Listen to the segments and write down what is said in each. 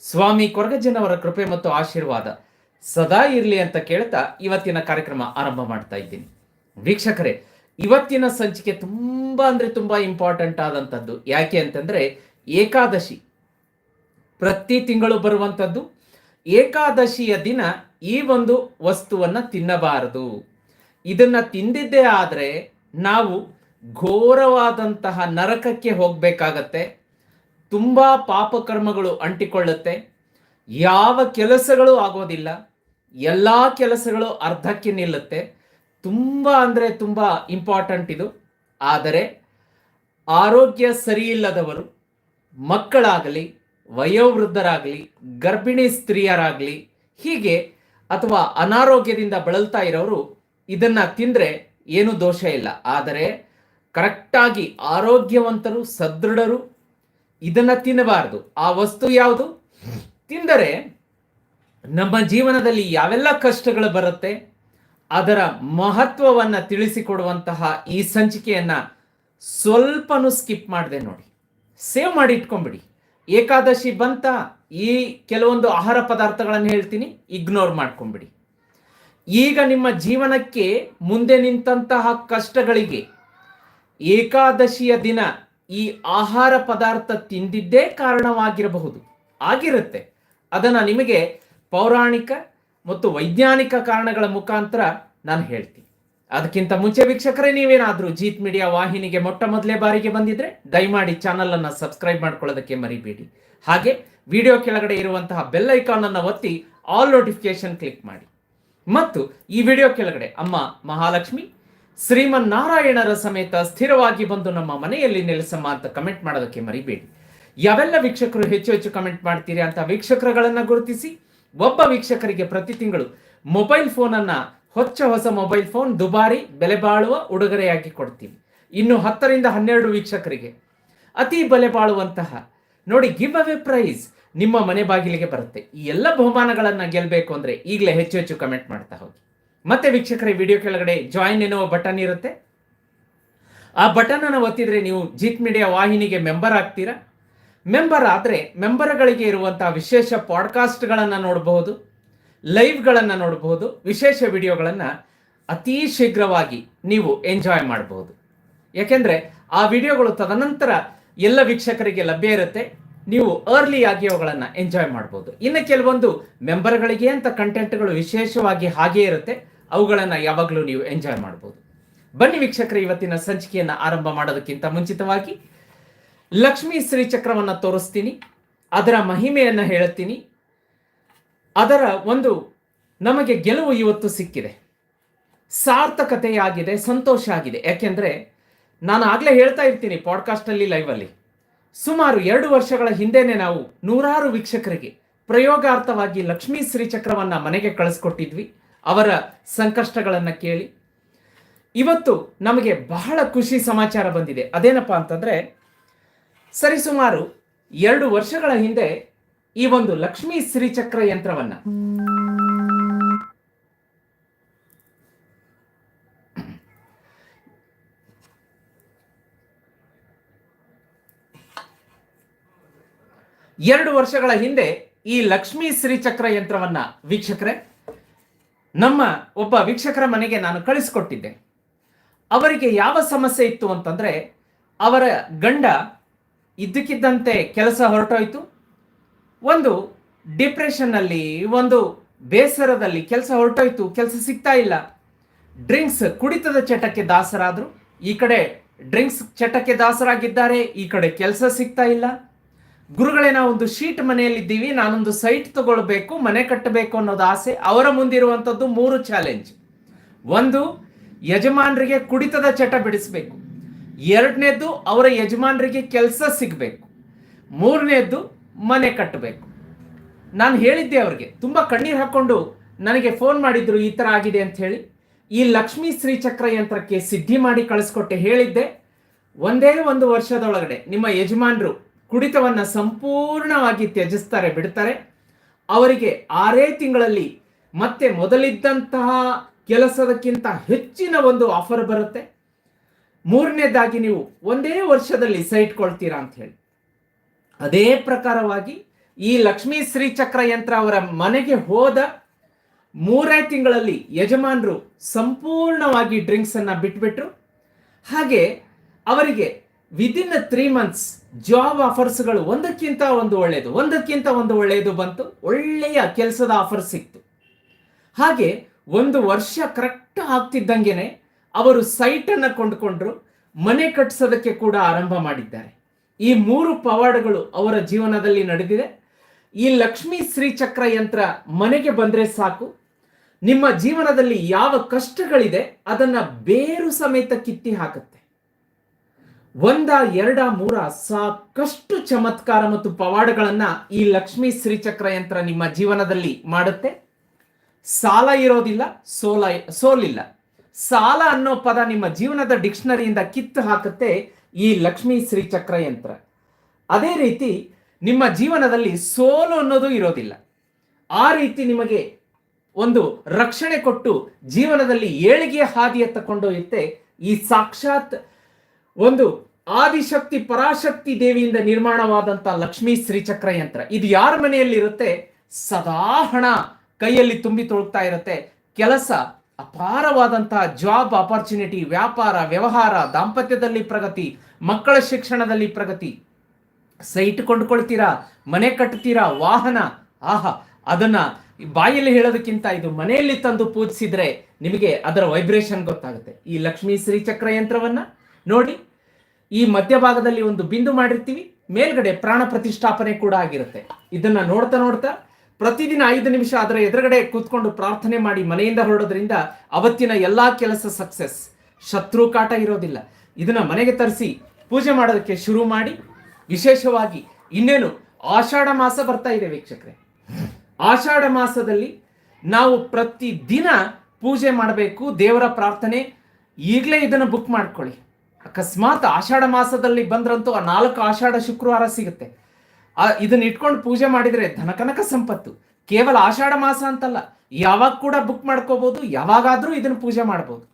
ಸ್ವಾಮಿ ಕೊರಗಜ್ಜನವರ ಕೃಪೆ ಮತ್ತು ಆಶೀರ್ವಾದ ಸದಾ ಇರಲಿ ಅಂತ ಕೇಳ್ತಾ ಇವತ್ತಿನ ಕಾರ್ಯಕ್ರಮ ಆರಂಭ ಮಾಡ್ತಾ ಇದ್ದೀನಿ. ವೀಕ್ಷಕರೇ, ಇವತ್ತಿನ ಸಂಚಿಕೆ ತುಂಬ ಅಂದ್ರೆ ತುಂಬ ಇಂಪಾರ್ಟೆಂಟ್ ಆದಂಥದ್ದು. ಯಾಕೆ ಅಂತಂದ್ರೆ, ಏಕಾದಶಿ. ಪ್ರತಿ ತಿಂಗಳು ಬರುವಂಥದ್ದು. ಏಕಾದಶಿಯ ದಿನ ಈ ಒಂದು ವಸ್ತುವನ್ನು ತಿನ್ನಬಾರದು. ಇದನ್ನ ತಿಂದಿದ್ದೇ ಆದರೆ ನಾವು ಘೋರವಾದಂತಹ ನರಕಕ್ಕೆ ಹೋಗ್ಬೇಕಾಗತ್ತೆ. ತುಂಬಾ ಪಾಪಕರ್ಮಗಳು ಅಂಟಿಕೊಳ್ಳುತ್ತೆ. ಯಾವ ಕೆಲಸಗಳು ಆಗೋದಿಲ್ಲ. ಎಲ್ಲ ಕೆಲಸಗಳು ಅರ್ಧಕ್ಕೆ ನಿಲ್ಲುತ್ತೆ. ತುಂಬ ಅಂದರೆ ತುಂಬ ಇಂಪಾರ್ಟೆಂಟ್ ಇದು. ಆದರೆ ಆರೋಗ್ಯ ಸರಿಯಿಲ್ಲದವರು, ಮಕ್ಕಳಾಗಲಿ, ವಯೋವೃದ್ಧರಾಗಲಿ, ಗರ್ಭಿಣಿ ಸ್ತ್ರೀಯರಾಗಲಿ, ಹೀಗೆ ಅಥವಾ ಅನಾರೋಗ್ಯದಿಂದ ಬಳಲ್ತಾ ಇರೋರು ಇದನ್ನ ತಿಂದರೆ ಏನು ದೋಷ ಇಲ್ಲ. ಆದರೆ ಕರೆಕ್ಟಾಗಿ ಆರೋಗ್ಯವಂತರು, ಸದೃಢರು ಇದನ್ನ ತಿನ್ನಬಾರದು. ಆ ವಸ್ತು ಯಾವುದು? ತಿಂದರೆ ನಮ್ಮ ಜೀವನದಲ್ಲಿ ಯಾವೆಲ್ಲ ಕಷ್ಟಗಳು ಬರುತ್ತೆ, ಅದರ ಮಹತ್ವವನ್ನ ತಿಳಿಸಿಕೊಡುವಂತಹ ಈ ಸಂಚಿಕೆಯನ್ನ ಸ್ವಲ್ಪನೂ ಸ್ಕಿಪ್ ಮಾಡಿದೆ ನೋಡಿ. ಸೇವ್ ಮಾಡಿ ಇಟ್ಕೊಂಬಿಡಿ. ಏಕಾದಶಿ ಬಂತ, ಈ ಕೆಲವೊಂದು ಆಹಾರ ಪದಾರ್ಥಗಳನ್ನು ಹೇಳ್ತೀನಿ, ಇಗ್ನೋರ್ ಮಾಡ್ಕೊಂಬಿಡಿ. ಈಗ ನಿಮ್ಮ ಜೀವನಕ್ಕೆ ಮುಂದೆ ನಿಂತಹ ಕಷ್ಟಗಳಿಗೆ ಏಕಾದಶಿಯ ದಿನ ಈ ಆಹಾರ ಪದಾರ್ಥ ತಿಂದಿದ್ದೇ ಕಾರಣವಾಗಿರಬಹುದು. ಆಗಿರುತ್ತೆ. ಅದನ್ನು ನಿಮಗೆ ಪೌರಾಣಿಕ ಮತ್ತು ವೈಜ್ಞಾನಿಕ ಕಾರಣಗಳ ಮುಖಾಂತರ ನಾನು ಹೇಳ್ತೀನಿ. ಅದಕ್ಕಿಂತ ಮುಂಚೆ ವೀಕ್ಷಕರೇ, ನೀವೇನಾದರೂ ಜೀತ್ ಮೀಡಿಯಾ ವಾಹಿನಿಗೆ ಮೊಟ್ಟ ಮೊದಲೇ ಬಾರಿಗೆ ಬಂದಿದ್ರೆ ದಯಮಾಡಿ ಚಾನಲ್ ಅನ್ನು ಸಬ್ಸ್ಕ್ರೈಬ್ ಮಾಡ್ಕೊಳ್ಳೋದಕ್ಕೆ ಮರಿಬೇಡಿ. ಹಾಗೆ ವಿಡಿಯೋ ಕೆಳಗಡೆ ಇರುವಂತಹ ಬೆಲ್ ಐಕಾನ್ ಅನ್ನು ಒತ್ತಿ ಆಲ್ ನೋಟಿಫಿಕೇಶನ್ ಕ್ಲಿಕ್ ಮಾಡಿ. ಮತ್ತು ಈ ವಿಡಿಯೋ ಕೆಳಗಡೆ ಅಮ್ಮ ಮಹಾಲಕ್ಷ್ಮಿ ಶ್ರೀಮನ್ ನಾರಾಯಣರ ಸಮೇತ ಸ್ಥಿರವಾಗಿ ಬಂದು ನಮ್ಮ ಮನೆಯಲ್ಲಿ ನೆಲೆಸಮ್ಮ ಅಂತ ಕಮೆಂಟ್ ಮಾಡೋದಕ್ಕೆ ಮರಿಬೇಡಿ. ಯಾವೆಲ್ಲ ವೀಕ್ಷಕರು ಹೆಚ್ಚು ಹೆಚ್ಚು ಕಮೆಂಟ್ ಮಾಡ್ತೀರಿ ಅಂತ ವೀಕ್ಷಕರುಗಳನ್ನ ಗುರುತಿಸಿ, ಒಬ್ಬ ವೀಕ್ಷಕರಿಗೆ ಪ್ರತಿ ತಿಂಗಳು ಮೊಬೈಲ್ ಫೋನ್ ಅನ್ನ, ಹೊಚ್ಚ ಹೊಸ ಮೊಬೈಲ್ ಫೋನ್ ದುಬಾರಿ ಬೆಲೆ ಬಾಳುವ ಉಡುಗೊರೆಯಾಗಿ ಕೊಡ್ತೀವಿ. ಇನ್ನು ಹತ್ತರಿಂದ ಹನ್ನೆರಡು ವೀಕ್ಷಕರಿಗೆ ಅತಿ ಬೆಲೆ ಬಾಳುವಂತಹ, ನೋಡಿ ಗಿವ್ ಅವೆ ಪ್ರೈಸ್ ನಿಮ್ಮ ಮನೆ ಬಾಗಿಲಿಗೆ ಬರುತ್ತೆ. ಈ ಎಲ್ಲ ಬಹುಮಾನಗಳನ್ನ ಗೆಲ್ಲಬೇಕು ಅಂದ್ರೆ ಈಗಲೇ ಹೆಚ್ಚು ಹೆಚ್ಚು ಕಮೆಂಟ್ ಮಾಡ್ತಾ ಹೋಗಿ. ಮತ್ತೆ ವೀಕ್ಷಕರ ವಿಡಿಯೋ ಕೆಳಗಡೆ ಜಾಯಿನ್ ಎನ್ನುವ ಬಟನ್ ಇರುತ್ತೆ. ಆ ಬಟನ್ ಅನ್ನು ಒತ್ತಿದ್ರೆ ನೀವು ಜಿತ್ ಮೀಡಿಯಾ ವಾಹಿನಿಗೆ ಮೆಂಬರ್ ಆಗ್ತೀರಾ? ಮೆಂಬರ್ ಆದರೆ ಮೆಂಬರ್ಗಳಿಗೆ ಇರುವಂತಹ ವಿಶೇಷ ಪಾಡ್ಕಾಸ್ಟ್ಗಳನ್ನು ನೋಡಬಹುದು ಲೈವ್ಗಳನ್ನು ನೋಡಬಹುದು, ವಿಶೇಷ ವಿಡಿಯೋಗಳನ್ನು ಅತಿ ಶೀಘ್ರವಾಗಿ ನೀವು ಎಂಜಾಯ್ ಮಾಡಬಹುದು. ಯಾಕೆಂದರೆ ಆ ವಿಡಿಯೋಗಳು ತದನಂತರ ಎಲ್ಲ ವೀಕ್ಷಕರಿಗೆ ಲಭ್ಯ ಇರುತ್ತೆ, ನೀವು ಅರ್ಲಿ ಆಗಿ ಅವುಗಳನ್ನು ಎಂಜಾಯ್ ಮಾಡ್ಬೋದು ಇನ್ನು ಕೆಲವೊಂದು ಮೆಂಬರ್ಗಳಿಗೆ ಅಂತ ಕಂಟೆಂಟ್ಗಳು ವಿಶೇಷವಾಗಿ ಹಾಗೇ ಇರುತ್ತೆ. ಅವುಗಳನ್ನು ಯಾವಾಗಲೂ ನೀವು ಎಂಜಾಯ್ ಮಾಡ್ಬೋದು. ಬನ್ನಿ ವೀಕ್ಷಕರ, ಇವತ್ತಿನ ಸಂಚಿಕೆಯನ್ನು ಆರಂಭ ಮಾಡೋದಕ್ಕಿಂತ ಮುಂಚಿತವಾಗಿ ಲಕ್ಷ್ಮೀ ಶ್ರೀಚಕ್ರವನ್ನು ತೋರಿಸ್ತೀನಿ. ಅದರ ಮಹಿಮೆಯನ್ನು ಹೇಳ್ತೀನಿ. ಅದರ ಒಂದು ನಮಗೆ ಗೆಲುವು ಇವತ್ತು ಸಿಕ್ಕಿದೆ. ಸಾರ್ಥಕತೆಯಾಗಿದೆ, ಸಂತೋಷ ಆಗಿದೆ. ಯಾಕೆಂದರೆ ನಾನು ಆಗಲೇ ಹೇಳ್ತಾ ಇರ್ತೀನಿ ಪಾಡ್ಕಾಸ್ಟಲ್ಲಿ ಲೈವಲ್ಲಿ ಸುಮಾರು ಎರಡು ವರ್ಷಗಳ ಹಿಂದೆನೆ ನಾವು ನೂರಾರು ವೀಕ್ಷಕರಿಗೆ ಪ್ರಯೋಗಾರ್ಥವಾಗಿ ಲಕ್ಷ್ಮೀ ಶ್ರೀಚಕ್ರವನ್ನು ಮನೆಗೆ ಕಳಿಸ್ಕೊಟ್ಟಿದ್ವಿ. ಅವರ ಸಂಕಷ್ಟಗಳನ್ನು ಕೇಳಿ. ಇವತ್ತು ನಮಗೆ ಬಹಳ ಖುಷಿ ಸಮಾಚಾರ ಬಂದಿದೆ. ಅದೇನಪ್ಪ ಅಂತಂದ್ರೆ, ಸರಿಸುಮಾರು ಎರಡು ವರ್ಷಗಳ ಹಿಂದೆ ಈ ಒಂದು ಲಕ್ಷ್ಮೀ ಶ್ರೀಚಕ್ರ ಯಂತ್ರವನ್ನ. ಎರಡು ವರ್ಷಗಳ ಹಿಂದೆ ಈ ಲಕ್ಷ್ಮೀ ಶ್ರೀಚಕ್ರ ಯಂತ್ರವನ್ನ. ವೀಕ್ಷಕರೇ ನಮ್ಮ ಒಬ್ಬ ವೀಕ್ಷಕರ ಮನೆಗೆ ನಾನು ಕಳಿಸ್ಕೊಟ್ಟಿದ್ದೆ. ಅವರಿಗೆ ಯಾವ ಸಮಸ್ಯೆ ಇತ್ತು ಅಂತಂದರೆ, ಅವರ ಗಂಡ ಇದ್ದಕ್ಕಿದ್ದಂತೆ ಕೆಲಸ ಹೊರಟೋಯ್ತು. ಒಂದು ಡಿಪ್ರೆಷನ್ನಲ್ಲಿ ಒಂದು ಬೇಸರದಲ್ಲಿ ಕೆಲಸ ಹೊರಟೋಯ್ತು, ಕೆಲಸ ಸಿಗ್ತಾ ಇಲ್ಲ. ಡ್ರಿಂಕ್ಸ್ ಕುಡಿತದ ಚಟಕ್ಕೆ ದಾಸರಾದರು. ಈ ಕಡೆ ಡ್ರಿಂಕ್ಸ್ ಚಟಕ್ಕೆ ದಾಸರಾಗಿದ್ದಾರೆ, ಈ ಕಡೆ ಕೆಲಸ ಸಿಗ್ತಾ ಇಲ್ಲ. ಗುರುಗಳೇ ನಾವು ಒಂದು ಶೀಟ್ ಮನೆಯಲ್ಲಿದ್ದೀವಿ, ನಾನೊಂದು ಸೈಟ್ ತಗೊಳ್ಬೇಕು, ಮನೆ ಕಟ್ಟಬೇಕು ಅನ್ನೋದು ಆಸೆ, ಅವರ ಮುಂದಿರುವಂಥದ್ದು ಮೂರು ಚಾಲೆಂಜ್ ಒಂದು, ಯಜಮಾನರಿಗೆ ಕುಡಿತದ ಚಟ ಬಿಡಿಸಬೇಕು. ಎರಡನೇದ್ದು, ಅವರ ಯಜಮಾನರಿಗೆ ಕೆಲಸ ಸಿಗಬೇಕು. ಮೂರನೇದ್ದು, ಮನೆ ಕಟ್ಟಬೇಕು. ನಾನು ಹೇಳಿದ್ದೆ ಅವ್ರಿಗೆ, ತುಂಬ ಕಣ್ಣೀರು ಹಾಕ್ಕೊಂಡು ನನಗೆ ಫೋನ್ ಮಾಡಿದ್ರು, ಈ ಥರ ಆಗಿದೆ ಅಂತ ಹೇಳಿ. ಈ ಲಕ್ಷ್ಮೀ ಶ್ರೀಚಕ್ರ ಯಂತ್ರಕ್ಕೆ ಸಿದ್ಧಿ ಮಾಡಿ ಕಳಿಸ್ಕೊಟ್ಟೆ, ಹೇಳಿದ್ದೆ. ಒಂದೇ ಒಂದು ವರ್ಷದೊಳಗಡೆ, ನಿಮ್ಮ ಯಜಮಾನರು ಕುಡಿತವನ್ನ ಸಂಪೂರ್ಣವಾಗಿ ತ್ಯಜಿಸ್ತಾರೆ, ಬಿಡ್ತಾರೆ. ಅವರಿಗೆ ಆರೇ ತಿಂಗಳಲ್ಲಿ ಮತ್ತೆ ಮೊದಲಿದ್ದಂತಹ ಕೆಲಸದಕ್ಕಿಂತ ಹೆಚ್ಚಿನ ಒಂದು ಆಫರ್ ಬರುತ್ತೆ. ಮೂರನೇದಾಗಿ ನೀವು ಒಂದೇ ವರ್ಷದಲ್ಲಿ ಸೈಟ್ ಕೊಳ್ತೀರಾ ಅಂತ ಹೇಳಿ. ಅದೇ ಪ್ರಕಾರವಾಗಿ ಈ ಲಕ್ಷ್ಮೀ ಶ್ರೀಚಕ್ರ ಯಂತ್ರ ಅವರ ಮನೆಗೆ ಹೋದ ಮೂರೇ ತಿಂಗಳಲ್ಲಿ ಯಜಮಾನರು ಸಂಪೂರ್ಣವಾಗಿ ಡ್ರಿಂಕ್ಸ್ ಅನ್ನ ಬಿಟ್ಬಿಟ್ರು. ಹಾಗೆ ಅವರಿಗೆ ವಿದಿನ್ ತ್ರೀ ಮಂತ್ಸ್ ಜಾಬ್ ಆಫರ್ಸ್ಗಳು ಒಂದಕ್ಕಿಂತ ಒಂದು ಒಳ್ಳೆಯದು ಒಂದಕ್ಕಿಂತ ಒಂದು ಒಳ್ಳೆಯದು ಬಂತು, ಒಳ್ಳೆಯ ಕೆಲಸದ ಆಫರ್ ಸಿಕ್ತು. ಹಾಗೆ ಒಂದು ವರ್ಷ ಕರೆಕ್ಟ್ ಆಗ್ತಿದ್ದಂಗೆನೆ ಅವರು ಸೈಟ್ ಅನ್ನ ಕೊಂಡುಕೊಂಡ್ರು, ಮನೆ ಕಟ್ಟಿಸೋದಕ್ಕೆ ಕೂಡ ಆರಂಭ ಮಾಡಿದ್ದಾರೆ. ಈ ಮೂರು ಪವಾಡಗಳು ಅವರ ಜೀವನದಲ್ಲಿ ನಡೆದಿದೆ. ಈ ಲಕ್ಷ್ಮೀ ಶ್ರೀಚಕ್ರ ಯಂತ್ರ ಮನೆಗೆ ಬಂದ್ರೆ ಸಾಕು. ನಿಮ್ಮ ಜೀವನದಲ್ಲಿ ಯಾವ ಕಷ್ಟಗಳಿದೆ, ಅದನ್ನ ಬೇರು ಸಮೇತ ಕಿತ್ತಿ ಹಾಕುತ್ತೆ. ಒಂದ, ಎರಡ, ಮೂರ ಸಾಕಷ್ಟು ಚಮತ್ಕಾರ ಮತ್ತು ಪವಾಡಗಳನ್ನ ಈ ಲಕ್ಷ್ಮೀ ಶ್ರೀಚಕ್ರ ಯಂತ್ರ ನಿಮ್ಮ ಜೀವನದಲ್ಲಿ ಮಾಡುತ್ತೆ. ಸಾಲ ಇರೋದಿಲ್ಲ, ಸೋಲ, ಸೋಲಿಲ್ಲ. ಸಾಲ ಅನ್ನೋ ಪದ ನಿಮ್ಮ ಜೀವನದ ಡಿಕ್ಷನರಿಯಿಂದ ಕಿತ್ತು ಹಾಕುತ್ತೆ ಈ ಲಕ್ಷ್ಮೀ ಶ್ರೀಚಕ್ರ ಯಂತ್ರ. ಅದೇ ರೀತಿ ನಿಮ್ಮ ಜೀವನದಲ್ಲಿ ಸೋಲು ಅನ್ನೋದು ಇರೋದಿಲ್ಲ. ಆ ರೀತಿ ನಿಮಗೆ ಒಂದು ರಕ್ಷಣೆ ಕೊಟ್ಟು ಜೀವನದಲ್ಲಿ ಏಳಿಗೆಯ ಹಾದಿಯ ತಗೊಂಡೊಯ್ಯುತ್ತೆ ಈ ಸಾಕ್ಷಾತ್ ಒಂದು ಆದಿಶಕ್ತಿ ಪರಾಶಕ್ತಿ ದೇವಿಯಿಂದ ನಿರ್ಮಾಣವಾದಂತ ಲಕ್ಷ್ಮೀ ಶ್ರೀಚಕ್ರ ಯಂತ್ರ. ಇದು ಯಾರ ಮನೆಯಲ್ಲಿ ಇರುತ್ತೆ ಸದಾ ಹಣ ಕೈಯಲ್ಲಿ ತುಂಬಿ ತೊಳಗ್ತಾ ಇರುತ್ತೆ. ಕೆಲಸ ಅಪಾರವಾದಂತಹ ಜಾಬ್ ಅಪರ್ಚುನಿಟಿ ವ್ಯಾಪಾರ, ವ್ಯವಹಾರ, ದಾಂಪತ್ಯದಲ್ಲಿ ಪ್ರಗತಿ, ಮಕ್ಕಳ ಶಿಕ್ಷಣದಲ್ಲಿ ಪ್ರಗತಿ. ಸೈಟ್ ಕೊಂಡ್ಕೊಳ್ತೀರಾ ಮನೆ ಕಟ್ತೀರಾ? ವಾಹನ? ಆಹಾ, ಅದನ್ನ ಬಾಯಲ್ಲಿ ಹೇಳೋದಕ್ಕಿಂತ ಇದು ಮನೆಯಲ್ಲಿ ತಂದು ಪೂಜಿಸಿದ್ರೆ ನಿಮಗೆ ಅದರ ವೈಬ್ರೇಷನ್ ಗೊತ್ತಾಗುತ್ತೆ. ಈ ಲಕ್ಷ್ಮೀ ಶ್ರೀಚಕ್ರ ಯಂತ್ರವನ್ನ ನೋಡಿ, ಈ ಮಧ್ಯಭಾಗದಲ್ಲಿ ಒಂದು ಬಿಂದು ಮಾಡಿರ್ತೀವಿ, ಮೇಲ್ಗಡೆ ಪ್ರಾಣ ಪ್ರತಿಷ್ಠಾಪನೆ ಕೂಡ ಆಗಿರುತ್ತೆ. ಇದನ್ನ ನೋಡ್ತಾ ನೋಡ್ತಾ ಪ್ರತಿದಿನ ಐದು ನಿಮಿಷ ಅದರ ಎದುರುಗಡೆ ಕೂತ್ಕೊಂಡು ಪ್ರಾರ್ಥನೆ ಮಾಡಿ ಮನೆಯಿಂದ ಹೊರಡೋದ್ರಿಂದ ಅವತ್ತಿನ ಎಲ್ಲಾ ಕೆಲಸ ಸಕ್ಸಸ್. ಶತ್ರು ಕಾಟ ಇರೋದಿಲ್ಲ. ಇದನ್ನ ಮನೆಗೆ ತರಿಸಿ ಪೂಜೆ ಮಾಡೋದಕ್ಕೆ ಶುರು ಮಾಡಿ, ವಿಶೇಷವಾಗಿ ಇನ್ನೇನು ಆಷಾಢ ಮಾಸ ಬರ್ತಾ ಇದೆ ವೀಕ್ಷಕರೇ. ಆಷಾಢ ಮಾಸದಲ್ಲಿ ನಾವು ಪ್ರತಿ ದಿನ ಪೂಜೆ ಮಾಡಬೇಕು ದೇವರ ಪ್ರಾರ್ಥನೆ. ಈಗಲೇ ಇದನ್ನು ಬುಕ್ ಮಾಡ್ಕೊಳ್ಳಿ. ಅಕಸ್ಮಾತ್ ಆಷಾಢ ಮಾಸದಲ್ಲಿ ಬಂದ್ರಂತೂ ಆ ನಾಲ್ಕು ಆಷಾಢ ಶುಕ್ರವಾರ ಸಿಗುತ್ತೆ. ಆ, ಇದನ್ನ ಇಟ್ಕೊಂಡು ಪೂಜೆ ಮಾಡಿದ್ರೆ ಧನಕನಕ ಸಂಪತ್ತು. ಕೇವಲ ಆಷಾಢ ಮಾಸ ಅಂತಲ್ಲ, ಯಾವಾಗ ಕೂಡ ಬುಕ್ ಮಾಡ್ಕೋಬಹುದು ಯಾವಾಗಾದ್ರೂ ಇದನ್ನ ಪೂಜೆ ಮಾಡಬಹುದು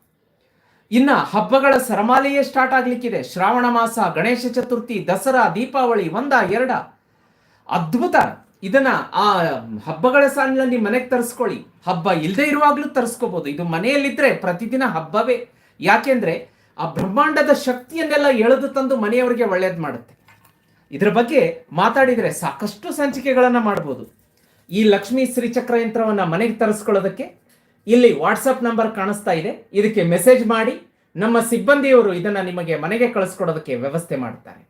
ಇನ್ನ ಹಬ್ಬಗಳ ಸರಮಾಲೆಯೇ ಸ್ಟಾರ್ಟ್ ಆಗ್ಲಿಕ್ಕಿದೆ. ಶ್ರಾವಣ ಮಾಸ, ಗಣೇಶ ಚತುರ್ಥಿ, ದಸರಾ, ದೀಪಾವಳಿ, ಒಂದ, ಎರಡ. ಅದ್ಭುತ! ಇದನ್ನ ಆ, ಹಬ್ಬಗಳ ಸಾಲಿನಲ್ಲಿ ಮನೆಗೆ ತರಿಸ್ಕೊಳ್ಳಿ. ಹಬ್ಬ ಇಲ್ಲದೆ ಇರುವಾಗ್ಲೂ ತರಿಸ್ಕೋಬಹುದು ಇದು ಮನೆಯಲ್ಲಿದ್ರೆ ಪ್ರತಿದಿನ ಹಬ್ಬವೇ. ಯಾಕೆಂದ್ರೆ ಆ ಬ್ರಹ್ಮಾಂಡದ ಶಕ್ತಿಯನ್ನೆಲ್ಲ ಎಳೆದು ತಂದು ಮನೆಯವರಿಗೆ ಒಳ್ಳೇದು ಮಾಡುತ್ತೆ. ಇದರ ಬಗ್ಗೆ ಮಾತಾಡಿದರೆ ಸಾಕಷ್ಟು ಸಂಚಿಕೆಗಳನ್ನು ಮಾಡ್ಬೋದು. ಈ ಲಕ್ಷ್ಮೀ ಶ್ರೀಚಕ್ರ ಯಂತ್ರವನ್ನು ಮನೆಗೆ ತರಿಸ್ಕೊಳ್ಳೋದಕ್ಕೆ ಇಲ್ಲಿ ವಾಟ್ಸಪ್ ನಂಬರ್ ಕಾಣಿಸ್ತಾ ಇದೆ. ಇದಕ್ಕೆ ಮೆಸೇಜ್ ಮಾಡಿ ನಮ್ಮ ಸಿಬ್ಬಂದಿಯವರು ಇದನ್ನು ನಿಮಗೆ ಮನೆಗೆ ಕಳಿಸ್ಕೊಡೋದಕ್ಕೆ ವ್ಯವಸ್ಥೆ ಮಾಡ್ತಾರೆ.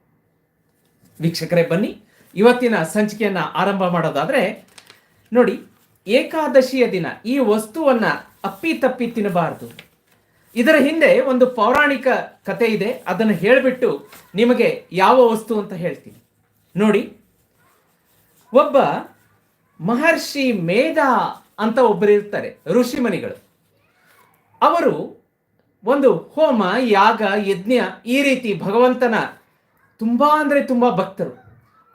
ವೀಕ್ಷಕರೇ, ಬನ್ನಿ. ಇವತ್ತಿನ ಸಂಚಿಕೆಯನ್ನು ಆರಂಭ ಮಾಡೋದಾದರೆ, ನೋಡಿ, ಏಕಾದಶಿಯ ದಿನ. ಈ ವಸ್ತುವನ್ನು ಅಪ್ಪಿ ತಪ್ಪಿ ತಿನ್ನಬಾರದು. ಇದರ ಹಿಂದೆ ಒಂದು ಪೌರಾಣಿಕ ಕತೆ ಇದೆ. ಅದನ್ನು ಹೇಳಿಬಿಟ್ಟು ನಿಮಗೆ ಯಾವ ವಸ್ತು ಅಂತ ಹೇಳ್ತೀನಿ. ನೋಡಿ, ಒಬ್ಬ ಮಹರ್ಷಿ ಮೇಧ ಅಂತ ಒಬ್ಬರು ಇರ್ತಾರೆ ಋಷಿಮನಿಗಳು ಅವರು ಒಂದು ಹೋಮ, ಯಾಗ, ಯಜ್ಞ ಈ ರೀತಿ ಭಗವಂತನ ತುಂಬ ಅಂದರೆ ತುಂಬ ಭಕ್ತರು.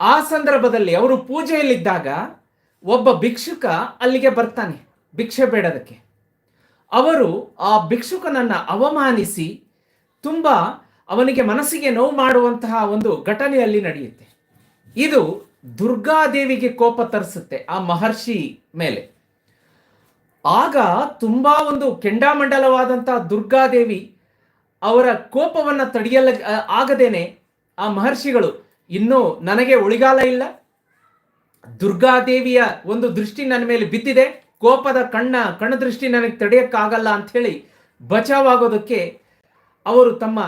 ಆ ಸಂದರ್ಭದಲ್ಲಿ ಅವರು ಪೂಜೆಯಲ್ಲಿದ್ದಾಗ ಒಬ್ಬ ಭಿಕ್ಷುಕ ಅಲ್ಲಿಗೆ ಬರ್ತಾನೆ, ಭಿಕ್ಷೆ ಬೇಡೋದಕ್ಕೆ. ಅವರು ಆ ಭಿಕ್ಷುಕನನ್ನ ಅವಮಾನಿಸಿ ತುಂಬ ಅವನಿಗೆ ಮನಸ್ಸಿಗೆ ನೋವು ಮಾಡುವಂತಹ ಒಂದು ಘಟನೆಯಲ್ಲಿ ನಡೆಯುತ್ತೆ. ಇದು ದುರ್ಗಾದೇವಿಗೆ ಕೋಪ ತರಿಸುತ್ತೆ ಆ ಮಹರ್ಷಿ ಮೇಲೆ. ಆಗ ತುಂಬಾ ಒಂದು ಕೆಂಡಾಮಂಡಲವಾದಂತಹ ದುರ್ಗಾದೇವಿ ಅವರ ಕೋಪವನ್ನ ತಡೆಯಲ್ಲ ಆಗದೇನೆ ಆ ಮಹರ್ಷಿಗಳು, ಇನ್ನೂ ನನಗೆ ಉಳಿಗಾಲ ಇಲ್ಲ. ದುರ್ಗಾದೇವಿಯ ಒಂದು ದೃಷ್ಟಿ ನನ್ನ ಮೇಲೆ ಬಿದ್ದಿದೆ. ಕೋಪದ ಕಣ್ಣ, ಕಣದೃಷ್ಟಿ ದೃಷ್ಟಿ ನನಗೆ ತಡೆಯಕ್ಕಾಗಲ್ಲ ಅಂತ ಹೇಳಿ ಬಚಾವಾಗೋದಕ್ಕೆ ಅವರು ತಮ್ಮ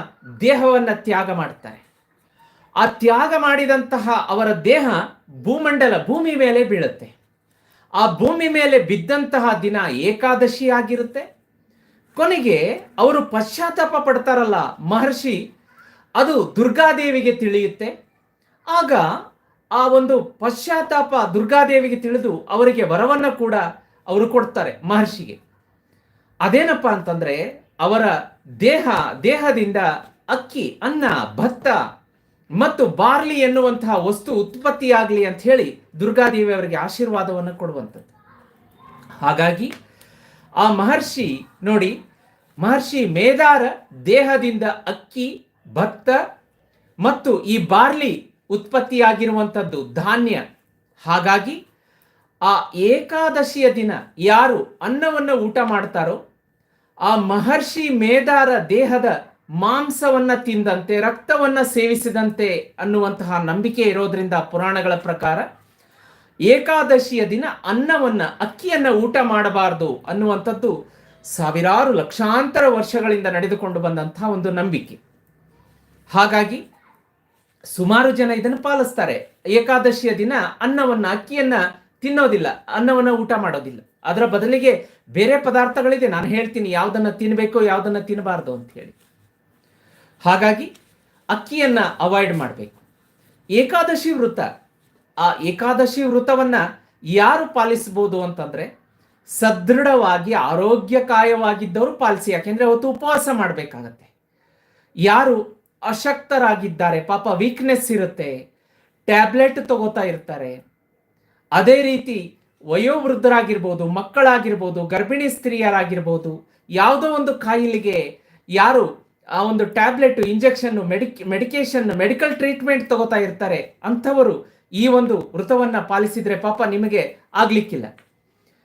ದೇಹವನ್ನು ತ್ಯಾಗ ಮಾಡ್ತಾರೆ. ಆ ತ್ಯಾಗ ಮಾಡಿದಂತಹ ಅವರ ದೇಹ ಭೂಮಂಡಲ, ಭೂಮಿ ಮೇಲೆ ಬೀಳುತ್ತೆ. ಆ ಭೂಮಿ ಮೇಲೆ ಬಿದ್ದಂತಹ ದಿನ ಏಕಾದಶಿ ಆಗಿರುತ್ತೆ. ಕೊನೆಗೆ ಅವರು ಪಶ್ಚಾತ್ತಾಪ ಪಡ್ತಾರಲ್ಲ ಮಹರ್ಷಿ, ಅದು ದುರ್ಗಾದೇವಿಗೆ ತಿಳಿಯುತ್ತೆ. ಆಗ ಆ ಒಂದು ಪಶ್ಚಾತ್ತಾಪ ದುರ್ಗಾದೇವಿಗೆ ತಿಳಿದು ಅವರಿಗೆ ವರವನ್ನು ಕೂಡ ಅವರು ಕೊಡ್ತಾರೆ ಮಹರ್ಷಿಗೆ. ಅದೇನಪ್ಪ ಅಂತಂದ್ರೆ ಅವರ ದೇಹ, ದೇಹದಿಂದ ಅಕ್ಕಿ, ಅನ್ನ, ಭತ್ತ ಮತ್ತು ಬಾರ್ಲಿ ಎನ್ನುವಂತಹ ವಸ್ತು ಉತ್ಪತ್ತಿಯಾಗಲಿ ಅಂತ ಹೇಳಿ ದುರ್ಗಾದೇವಿ ಅವರಿಗೆ ಆಶೀರ್ವಾದವನ್ನು ಕೊಡುವಂಥದ್ದು. ಹಾಗಾಗಿ ಆ ಮಹರ್ಷಿ ನೋಡಿ, ಮಹರ್ಷಿ ಮೇದಾರ ದೇಹದಿಂದ ಅಕ್ಕಿ, ಭತ್ತ ಮತ್ತು ಈ ಬಾರ್ಲಿ ಉತ್ಪತ್ತಿಯಾಗಿರುವಂಥದ್ದು ಧಾನ್ಯ. ಹಾಗಾಗಿ ಆ ಏಕಾದಶಿಯ ದಿನ ಯಾರು ಅನ್ನವನ್ನು ಊಟ ಮಾಡ್ತಾರೋ, ಆ ಮಹರ್ಷಿ ಮೇದಾರ ದೇಹದ ಮಾಂಸವನ್ನ ತಿಂದಂತೆ, ರಕ್ತವನ್ನ ಸೇವಿಸಿದಂತೆ ಅನ್ನುವಂತಹ ನಂಬಿಕೆ ಇರೋದ್ರಿಂದ ಪುರಾಣಗಳ ಪ್ರಕಾರ ಏಕಾದಶಿಯ ದಿನ ಅನ್ನವನ್ನ, ಅಕ್ಕಿಯನ್ನ ಊಟ ಮಾಡಬಾರದು ಅನ್ನುವಂಥದ್ದು ಸಾವಿರಾರು ಲಕ್ಷಾಂತರ ವರ್ಷಗಳಿಂದ ನಡೆದುಕೊಂಡು ಬಂದಂತಹ ಒಂದು ನಂಬಿಕೆ. ಹಾಗಾಗಿ ಸುಮಾರು ಜನ ಇದನ್ನು ಪಾಲಿಸ್ತಾರೆ. ಏಕಾದಶಿಯ ದಿನ ಅನ್ನವನ್ನ, ಅಕ್ಕಿಯನ್ನ ತಿನ್ನೋದಿಲ್ಲ, ಅನ್ನವನ್ನ ಊಟ ಮಾಡೋದಿಲ್ಲ. ಅದರ ಬದಲಿಗೆ ಬೇರೆ ಪದಾರ್ಥಗಳಿದೆ, ನಾನು ಹೇಳ್ತೀನಿ ಯಾವುದನ್ನು ತಿನ್ನಬೇಕು ಯಾವುದನ್ನು ತಿನ್ನಬಾರ್ದು ಅಂತ ಹೇಳಿ. ಹಾಗಾಗಿ ಅಕ್ಕಿಯನ್ನ ಅವಾಯ್ಡ್ ಮಾಡಬೇಕು. ಏಕಾದಶಿ ವೃತ ಆ ಏಕಾದಶಿ ವೃತವನ್ನ ಯಾರು ಪಾಲಿಸಬಹುದು ಅಂತಂದ್ರೆ ಸದೃಢವಾಗಿ, ಆರೋಗ್ಯಕಾಯವಾಗಿದ್ದವರು ಪಾಲಿಸಿ. ಯಾಕೆಂದ್ರೆ ಅವತ್ತು ಉಪವಾಸ ಮಾಡಬೇಕಾಗತ್ತೆ. ಯಾರು ಅಶಕ್ತರಾಗಿದ್ದಾರೆ, ಪಾಪ ವೀಕ್ನೆಸ್ ಇರುತ್ತೆ ಟ್ಯಾಬ್ಲೆಟ್ ತಗೋತಾ ಇರ್ತಾರೆ ಅದೇ ರೀತಿ ವಯೋವೃದ್ಧರಾಗಿರ್ಬೋದು, ಮಕ್ಕಳಾಗಿರ್ಬೋದು, ಗರ್ಭಿಣಿ ಸ್ತ್ರೀಯರಾಗಿರ್ಬೋದು, ಯಾವುದೋ ಒಂದು ಕಾಯಿಲೆಗೆ ಯಾರು ಆ ಒಂದು tablet injection medic medication medical treatment ತಗೋತಾ ಇರ್ತಾರೆ ಅಂಥವರು ಈ ಒಂದು ವೃತವನ್ನ ಪಾಲಿಸಿದ್ರೆ ಪಾಪ ನಿಮಗೆ ಆಗ್ಲಿಕ್ಕಿಲ್ಲ.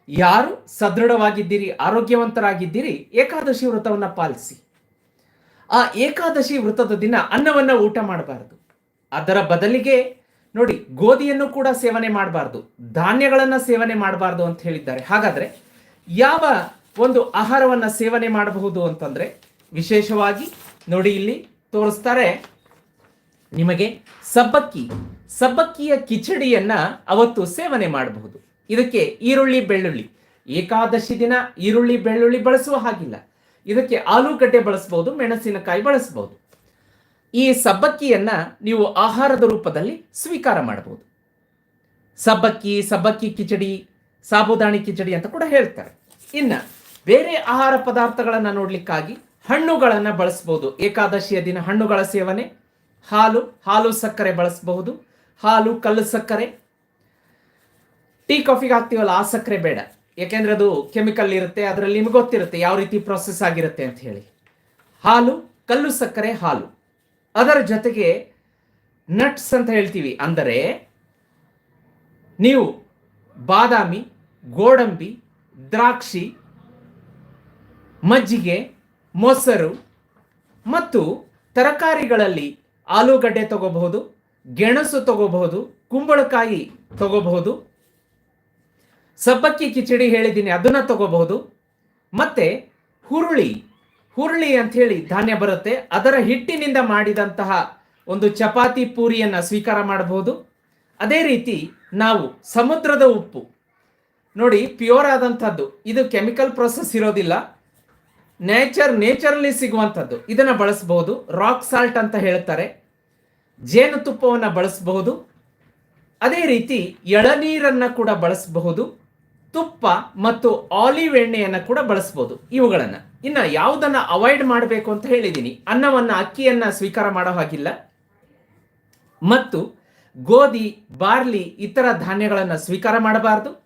ಯಾರು ಸದೃಢವಾಗಿದ್ದೀರಿ, ಆರೋಗ್ಯವಂತರಾಗಿದ್ದೀರಿ, ಏಕಾದಶಿ ವೃತವನ್ನ ಪಾಲಿಸಿ. ಆ ಏಕಾದಶಿ ವೃತದ ದಿನ ಅನ್ನವನ್ನ ಊಟ ಮಾಡಬಾರದು. ಅದರ ಬದಲಿಗೆ ನೋಡಿ, ಗೋಧಿಯನ್ನು ಕೂಡ ಸೇವನೆ ಮಾಡಬಾರ್ದು, ಧಾನ್ಯಗಳನ್ನು ಸೇವನೆ ಮಾಡಬಾರ್ದು ಅಂತ ಹೇಳಿದ್ದಾರೆ. ಹಾಗಾದ್ರೆ ಯಾವ ಒಂದು ಆಹಾರವನ್ನ ಸೇವನೆ ಮಾಡಬಹುದು ಅಂತಂದ್ರೆ ವಿಶೇಷವಾಗಿ ನೋಡಿ ಇಲ್ಲಿ ತೋರಿಸ್ತಾರೆ ನಿಮಗೆ ಸಬ್ಬಕ್ಕಿ. ಸಬ್ಬಕ್ಕಿಯ ಕಿಚಡಿಯನ್ನ ಅವತ್ತು ಸೇವನೆ ಮಾಡಬಹುದು. ಇದಕ್ಕೆ ಈರುಳ್ಳಿ, ಬೆಳ್ಳುಳ್ಳಿ. ಏಕಾದಶಿ ದಿನ ಈರುಳ್ಳಿ, ಬೆಳ್ಳುಳ್ಳಿ ಬಳಸುವ ಹಾಗಿಲ್ಲ. ಇದಕ್ಕೆ ಆಲೂಗಡ್ಡೆ ಬಳಸಬಹುದು ಮೆಣಸಿನಕಾಯಿ ಬಳಸಬಹುದು ಈ ಸಬ್ಬಕ್ಕಿಯನ್ನ ನೀವು ಆಹಾರದ ರೂಪದಲ್ಲಿ ಸ್ವೀಕಾರ ಮಾಡಬಹುದು. ಸಬ್ಬಕ್ಕಿ ಸಬ್ಬಕ್ಕಿ ಕಿಚಡಿ, ಸಾಬುದಾಣಿ ಕಿಚಡಿ ಅಂತ ಕೂಡ ಹೇಳ್ತಾರೆ. ಇನ್ನ ಬೇರೆ ಆಹಾರ ಪದಾರ್ಥಗಳನ್ನು ನೋಡ್ಲಿಕ್ಕಾಗಿ ಹಣ್ಣುಗಳನ್ನು ಬಳಸಬಹುದು ಏಕಾದಶಿಯ ದಿನ ಹಣ್ಣುಗಳ ಸೇವನೆ, ಹಾಲು ಹಾಲು ಸಕ್ಕರೆ ಬಳಸಬಹುದು. ಹಾಲು, ಕಲ್ಲು ಸಕ್ಕರೆ. ಟೀ, ಕಾಫಿಗೆ ಹಾಕ್ತೀವಲ್ಲ, ಆ ಸಕ್ಕರೆ ಬೇಡ. ಯಾಕೆಂದ್ರೆ ಅದು ಕೆಮಿಕಲ್ ಇರುತ್ತೆ, ಅದರಲ್ಲಿ ನಿಮ್ಗೆ ಗೊತ್ತಿರುತ್ತೆ ಯಾವ ರೀತಿ ಪ್ರೊಸೆಸ್ ಆಗಿರುತ್ತೆ ಅಂತ ಹೇಳಿ. ಹಾಲು, ಕಲ್ಲು ಸಕ್ಕರೆ, ಹಾಲು. ಅದರ ಜೊತೆಗೆ ನಟ್ಸ್ ಅಂತ ಹೇಳ್ತೀವಿ. ಅಂದರೆ ನೀವು ಬಾದಾಮಿ, ಗೋಡಂಬಿ, ದ್ರಾಕ್ಷಿ, ಮಜ್ಜಿಗೆ, ಮೊಸರು ಮತ್ತು ತರಕಾರಿಗಳಲ್ಲಿ ಆಲೂಗಡ್ಡೆ ತಗೋಬಹುದು, ಗೆಣಸು ತಗೋಬಹುದು, ಕುಂಬಳಕಾಯಿ ತಗೋಬಹುದು, ಸಬ್ಬಕ್ಕಿ ಕಿಚಡಿ ಹೇಳಿದ್ದೀನಿ, ಅದನ್ನು ತಗೋಬಹುದು, ಮತ್ತು ಹುರುಳಿ ಹುರುಳಿ ಅಂತ ಹೇಳಿ ಧಾನ್ಯ ಬರುತ್ತೆ. ಅದರ ಹಿಟ್ಟಿನಿಂದ ಮಾಡಿದಂತಹ ಒಂದು ಚಪಾತಿ ಪೂರಿಯನ್ನ ಸ್ವೀಕಾರ ಮಾಡಬಹುದು. ಅದೇ ರೀತಿ ನಾವು ಸಮುದ್ರದ ಉಪ್ಪು. ನೋಡಿ ಪ್ಯೂರ್ ಆದಂಥದ್ದು. ಇದು ಕೆಮಿಕಲ್ ಪ್ರೊಸೆಸ್ ಇರೋದಿಲ್ಲ. ನೇಚರ್ ನೇಚರಲ್ಲಿ ಸಿಗುವಂಥದ್ದು. ಇದನ್ನ ಬಳಸಬಹುದು. ರಾಕ್ ಸಾಲ್ಟ್ ಅಂತ ಹೇಳ್ತಾರೆ. ಜೇನುತುಪ್ಪವನ್ನು ಬಳಸಬಹುದು. ಅದೇ ರೀತಿ ಎಳನೀರನ್ನು ಕೂಡ ಬಳಸಬಹುದು. ತುಪ್ಪ ಮತ್ತು ಆಲಿವ್ ಎಣ್ಣೆಯನ್ನು ಕೂಡ ಬಳಸಬಹುದು ಇವುಗಳನ್ನು ಇನ್ನ ಯಾವುದನ್ನ ಅವಾಯ್ಡ್ ಮಾಡಬೇಕು ಅಂತ ಹೇಳಿದ್ದೀನಿ ಅನ್ನವನ್ನ, ಅಕ್ಕಿಯನ್ನ ಸ್ವೀಕಾರ ಮಾಡೋ ಹಾಗಿಲ್ಲ. ಮತ್ತು ಗೋಧಿ, ಬಾರ್ಲಿ ಇತರ ಧಾನ್ಯಗಳನ್ನು ಸ್ವೀಕಾರ ಮಾಡಬಾರದು.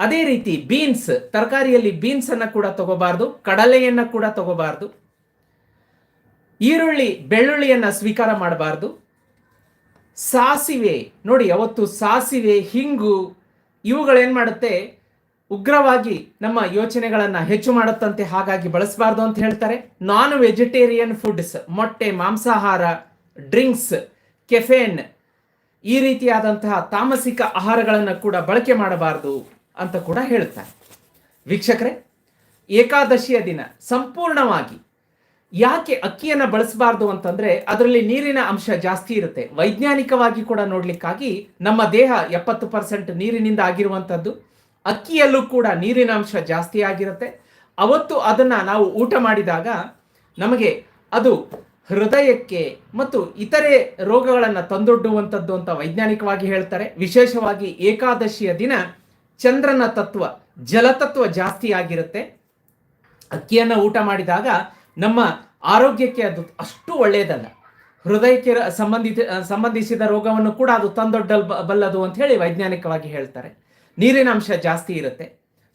ಅದೇ ರೀತಿ ಬೀನ್ಸ್, ತರಕಾರಿಯಲ್ಲಿ ಬೀನ್ಸ್ ಅನ್ನ ಕೂಡ ತಗೋಬಾರ್ದು. ಕಡಲೆಯನ್ನ ಕೂಡ ತಗೋಬಾರ್ದು. ಈರುಳ್ಳಿ, ಬೆಳ್ಳುಳ್ಳಿಯನ್ನ ಸ್ವೀಕಾರ ಮಾಡಬಾರ್ದು. ಸಾಸಿವೆ, ನೋಡಿ ಅವತ್ತು ಸಾಸಿವೆ, ಹಿಂಗು ಇವುಗಳೇನ್ ಮಾಡುತ್ತೆ? ಉಗ್ರವಾಗಿ ನಮ್ಮ ಯೋಚನೆಗಳನ್ನು ಹೆಚ್ಚು ಮಾಡುತ್ತಂತೆ, ಹಾಗಾಗಿ ಬಳಸಬಾರ್ದು ಅಂತ ಹೇಳ್ತಾರೆ. ನಾನ್ ವೆಜಿಟೇರಿಯನ್ ಫುಡ್ಸ್ ಮೊಟ್ಟೆ, ಮಾಂಸಾಹಾರ ಡ್ರಿಂಕ್ಸ್ ಕೆಫೇನ್ ಈ ರೀತಿಯಾದಂತಹ ತಾಮಸಿಕ ಆಹಾರಗಳನ್ನು ಕೂಡ ಬಳಕೆ ಮಾಡಬಾರದು ಅಂತ ಕೂಡ ಹೇಳ್ತಾರೆ. ವೀಕ್ಷಕರೇ, ಏಕಾದಶಿಯ ದಿನ ಸಂಪೂರ್ಣವಾಗಿ ಯಾಕೆ ಅಕ್ಕಿಯನ್ನು ಬಳಸಬಾರ್ದು ಅಂತಂದ್ರೆ ಅದರಲ್ಲಿ ನೀರಿನ ಅಂಶ ಜಾಸ್ತಿ ಇರುತ್ತೆ. ವೈಜ್ಞಾನಿಕವಾಗಿ ಕೂಡ ನೋಡ್ಲಿಕ್ಕಾಗಿ ನಮ್ಮ ದೇಹ ಎಪ್ಪತ್ತು ಪರ್ಸೆಂಟ್ ನೀರಿನಿಂದ ಆಗಿರುವಂಥದ್ದು ಅಕ್ಕಿಯಲ್ಲೂ ಕೂಡ ನೀರಿನ ಅಂಶ ಜಾಸ್ತಿ ಆಗಿರುತ್ತೆ. ಅವತ್ತು ಅದನ್ನ ನಾವು ಊಟ ಮಾಡಿದಾಗ ನಮಗೆ ಅದು ಹೃದಯಕ್ಕೆ ಮತ್ತು ಇತರೆ ರೋಗಗಳನ್ನು ತಂದೊಡ್ಡುವಂಥದ್ದು ಅಂತ ವೈಜ್ಞಾನಿಕವಾಗಿ ಹೇಳ್ತಾರೆ. ವಿಶೇಷವಾಗಿ ಏಕಾದಶಿಯ ದಿನ ಚಂದ್ರನ ತತ್ವ, ಜಲತತ್ವ ಜಾಸ್ತಿ ಆಗಿರುತ್ತೆ. ಅಕ್ಕಿಯನ್ನು ಊಟ ಮಾಡಿದಾಗ ನಮ್ಮ ಆರೋಗ್ಯಕ್ಕೆ ಅದು ಅಷ್ಟು ಒಳ್ಳೆಯದಲ್ಲ ಹೃದಯಕ್ಕೆ ಸಂಬಂಧಿತ, ಸಂಬಂಧಿಸಿದ ರೋಗವನ್ನು ಕೂಡ ಅದು ತಂದೊಡ್ಡಲ್ ಬಲ್ಲದು ಅಂತ ಹೇಳಿ ವೈಜ್ಞಾನಿಕವಾಗಿ ಹೇಳ್ತಾರೆ. ನೀರಿನ ಅಂಶ ಜಾಸ್ತಿ ಇರುತ್ತೆ.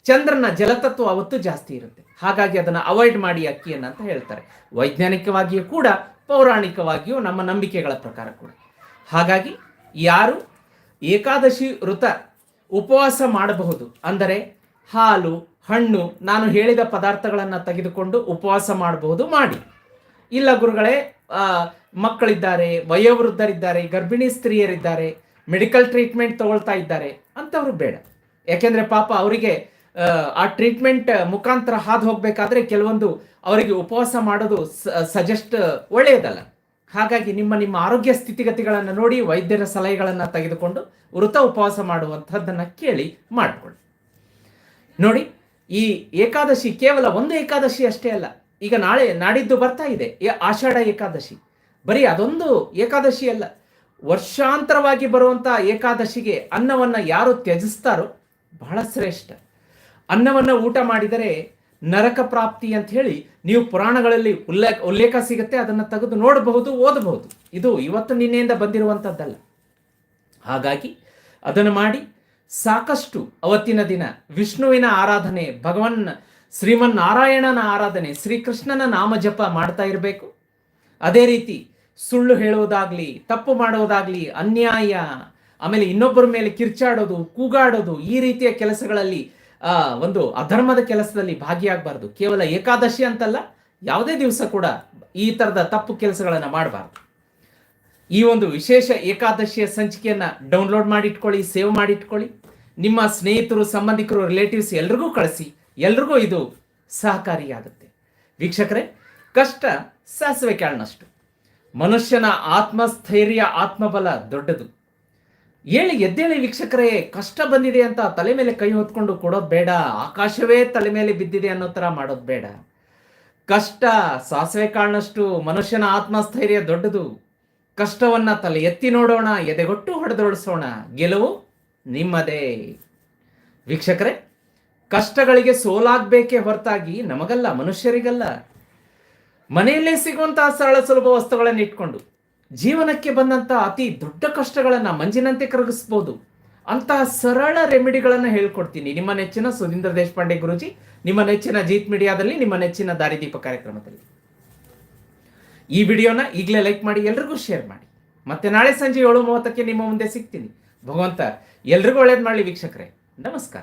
ಚಂದ್ರನ ಜಲತತ್ವ ಅವತ್ತು ಜಾಸ್ತಿ ಇರುತ್ತೆ. ಹಾಗಾಗಿ ಅದನ್ನು ಅವಾಯ್ಡ್ ಮಾಡಿ ಅಕ್ಕಿಯನ್ನು ಅಂತ ಹೇಳ್ತಾರೆ. ವೈಜ್ಞಾನಿಕವಾಗಿಯೂ ಕೂಡ ಪೌರಾಣಿಕವಾಗಿಯೂ ನಮ್ಮ ನಂಬಿಕೆಗಳ ಪ್ರಕಾರ ಕೂಡ. ಹಾಗಾಗಿ ಯಾರು ಏಕಾದಶಿ ವೃತ ಉಪವಾಸ ಮಾಡಬಹುದು ಅಂದರೆ ಹಾಲು ಹಣ್ಣು ನಾನು ಹೇಳಿದ ಪದಾರ್ಥಗಳನ್ನು ತೆಗೆದುಕೊಂಡು ಉಪವಾಸ ಮಾಡಬಹುದು ಮಾಡಿ. ಇಲ್ಲ ಗುರುಗಳೇ ಮಕ್ಕಳಿದ್ದಾರೆ ವಯೋವೃದ್ಧರಿದ್ದಾರೆ ಗರ್ಭಿಣಿ ಸ್ತ್ರೀಯರಿದ್ದಾರೆ ಮೆಡಿಕಲ್ ಟ್ರೀಟ್ಮೆಂಟ್ ತಗೊಳ್ತಾ ಇದ್ದಾರೆ ಅಂಥವ್ರು ಬೇಡ. ಯಾಕೆಂದ್ರೆ ಪಾಪ ಅವರಿಗೆ ಆ, ಆ ಟ್ರೀಟ್ಮೆಂಟ್ ಮುಖಾಂತರ ಹಾದು ಹೋಗಬೇಕಾದ್ರೆ ಕೆಲವೊಂದು ಅವರಿಗೆ ಉಪವಾಸ ಮಾಡೋದು ಸಜೆಸ್ಟ್ ಒಳ್ಳೆಯದಲ್ಲ. ಹಾಗಾಗಿ ನಿಮ್ಮ ನಿಮ್ಮ ಆರೋಗ್ಯ ಸ್ಥಿತಿಗತಿಗಳನ್ನು ನೋಡಿ ವೈದ್ಯರ ಸಲಹೆಗಳನ್ನು ತೆಗೆದುಕೊಂಡು ವೃತ ಉಪವಾಸ ಮಾಡುವಂಥದ್ದನ್ನು ಕೇಳಿ ಮಾಡಿಕೊಳ್ಳಿ. ನೋಡಿ ಈ ಏಕಾದಶಿ ಕೇವಲ ಒಂದು ಏಕಾದಶಿ ಅಷ್ಟೇ ಅಲ್ಲ, ಈಗ ನಾಳೆ ನಾಡಿದ್ದು ಬರ್ತಾ ಇದೆ ಆಷಾಢ ಏಕಾದಶಿ. ಬರೀ ಅದೊಂದು ಏಕಾದಶಿ ಅಲ್ಲ, ವರ್ಷಾಂತರವಾಗಿ ಬರುವಂಥ ಏಕಾದಶಿಗೆ ಅನ್ನವನ್ನ ಯಾರು ತ್ಯಜಿಸ್ತಾರೋ ಬಹಳ ಶ್ರೇಷ್ಠ. ಅನ್ನವನ್ನು ಊಟ ಮಾಡಿದರೆ ನರಕ ಪ್ರಾಪ್ತಿ ಅಂತ ಹೇಳಿ ನೀವು ಪುರಾಣಗಳಲ್ಲಿ ಉಲ್ಲೇಖ ಉಲ್ಲೇಖ ಸಿಗುತ್ತೆ, ಅದನ್ನು ತೆಗೆದು ನೋಡಬಹುದು, ಓದಬಹುದು. ಇದು ಇವತ್ತು ನಿನ್ನೆಯಿಂದ ಬಂದಿರುವಂಥದ್ದಲ್ಲ ಹಾಗಾಗಿ ಅದನ್ನು ಮಾಡಿ ಸಾಕಷ್ಟು ಅವತ್ತಿನ ದಿನ ವಿಷ್ಣುವಿನ ಆರಾಧನೆ ಭಗವನ್ ಶ್ರೀಮನ್ ನಾರಾಯಣನ ಆರಾಧನೆ ಶ್ರೀಕೃಷ್ಣನ ನಾಮ ಜಪ ಮಾಡ್ತಾ ಇರಬೇಕು. ಅದೇ ರೀತಿ ಸುಳ್ಳು ಹೇಳುವುದಾಗ್ಲಿ ತಪ್ಪು ಮಾಡುವುದಾಗ್ಲಿ ಅನ್ಯಾಯ ಆಮೇಲೆ ಇನ್ನೊಬ್ಬರ ಮೇಲೆ ಕಿರ್ಚಾಡೋದು ಕೂಗಾಡೋದು ಈ ರೀತಿಯ ಕೆಲಸಗಳಲ್ಲಿ ಆ, ಒಂದು ಅಧರ್ಮದ ಕೆಲಸದಲ್ಲಿ ಭಾಗಿಯಾಗಬಾರ್ದು. ಕೇವಲ ಏಕಾದಶಿ ಅಂತಲ್ಲ ಯಾವುದೇ ದಿವಸ ಕೂಡ ಈ ತರದ ತಪ್ಪು ಕೆಲಸಗಳನ್ನು ಮಾಡಬಾರ್ದು. ಈ ಒಂದು ವಿಶೇಷ ಏಕಾದಶಿಯ ಸಂಚಿಕೆಯನ್ನು ಡೌನ್ಲೋಡ್ ಮಾಡಿಟ್ಕೊಳ್ಳಿ ಸೇವ್ ಮಾಡಿಟ್ಕೊಳ್ಳಿ. ನಿಮ್ಮ ಸ್ನೇಹಿತರು, ಸಂಬಂಧಿಕರು ರಿಲೇಟಿವ್ಸ್ ಎಲ್ರಿಗೂ ಕಳಿಸಿ. ಎಲ್ರಿಗೂ ಇದು ಸಹಕಾರಿಯಾಗುತ್ತೆ. ವೀಕ್ಷಕರೇ, ಕಷ್ಟ ಸಾಸಿವೆ ಕಾಳನಷ್ಟು ಮನುಷ್ಯನ ಆತ್ಮಸ್ಥೈರ್ಯ, ಆತ್ಮಬಲ ದೊಡ್ಡದು. ಹೇಳಿ, ಎದ್ದೇಳಿ ವೀಕ್ಷಕರೇ, ಕಷ್ಟ ಬಂದಿದೆ ಅಂತ ತಲೆ ಮೇಲೆ ಕೈ ಹೊತ್ಕೊಂಡು ಕೊಡೋದು ಬೇಡ. ಆಕಾಶವೇ ತಲೆ ಮೇಲೆ ಬಿದ್ದಿದೆ ಅನ್ನೋ ಥರ ಮಾಡೋದು ಬೇಡ. ಕಷ್ಟ ಸಾಸಿವೆ ಕಾಳನಷ್ಟು ಮನುಷ್ಯನ ಆತ್ಮಸ್ಥೈರ್ಯ ದೊಡ್ಡದು. ಕಷ್ಟವನ್ನ ತಲೆ ಎತ್ತಿ ನೋಡೋಣ, ಎದೆಗೊಟ್ಟು ಹೊಡೆದೊಡಿಸೋಣ, ಗೆಲುವು ನಿಮ್ಮದೇ. ವೀಕ್ಷಕರೇ, ಕಷ್ಟಗಳಿಗೆ ಸೋಲಾಗಬೇಕೇ ಹೊರತಾಗಿ ನಮಗಲ್ಲ, ಮನುಷ್ಯರಿಗಲ್ಲ. ಮನೆಯಲ್ಲೇ ಸಿಗುವಂತಹ ಸರಳ ಸುಲಭ ವಸ್ತುಗಳನ್ನು ಇಟ್ಕೊಂಡು, ಜೀವನಕ್ಕೆ ಬಂದಂತಹ ಅತಿ ದೊಡ್ಡ ಕಷ್ಟಗಳನ್ನು ಮಂಜಿನಂತೆ ಕರಗಿಸ್ಬೋದು. ಅಂತಹ ಸರಳ ರೆಮಿಡಿಗಳನ್ನು ಹೇಳ್ಕೊಡ್ತೀನಿ. ನಿಮ್ಮ ನೆಚ್ಚಿನ ಸುಧೀಂದ್ರ ದೇಶಪಾಂಡೆ ಗುರುಜಿ, ನಿಮ್ಮ ನೆಚ್ಚಿನ ಜೀತ್ ಮೀಡಿಯಾದಲ್ಲಿ, ನಿಮ್ಮ ನೆಚ್ಚಿನ ದಾರಿದೀಪ ಕಾರ್ಯಕ್ರಮದಲ್ಲಿ. ಈ ವಿಡಿಯೋನ ಈಗಲೇ ಲೈಕ್ ಮಾಡಿ, ಎಲ್ರಿಗೂ ಶೇರ್ ಮಾಡಿ. ಮತ್ತೆ ನಾಳೆ ಸಂಜೆ ಏಳು ಮೂವತ್ತಕ್ಕೆ ನಿಮ್ಮ ಮುಂದೆ ಸಿಗ್ತೀನಿ. ಭಗವಂತ, ಎಲ್ರಿಗೂ ಒಳ್ಳೇದು ಮಾಡಲಿ ವೀಕ್ಷಕರೇ. ನಮಸ್ಕಾರ.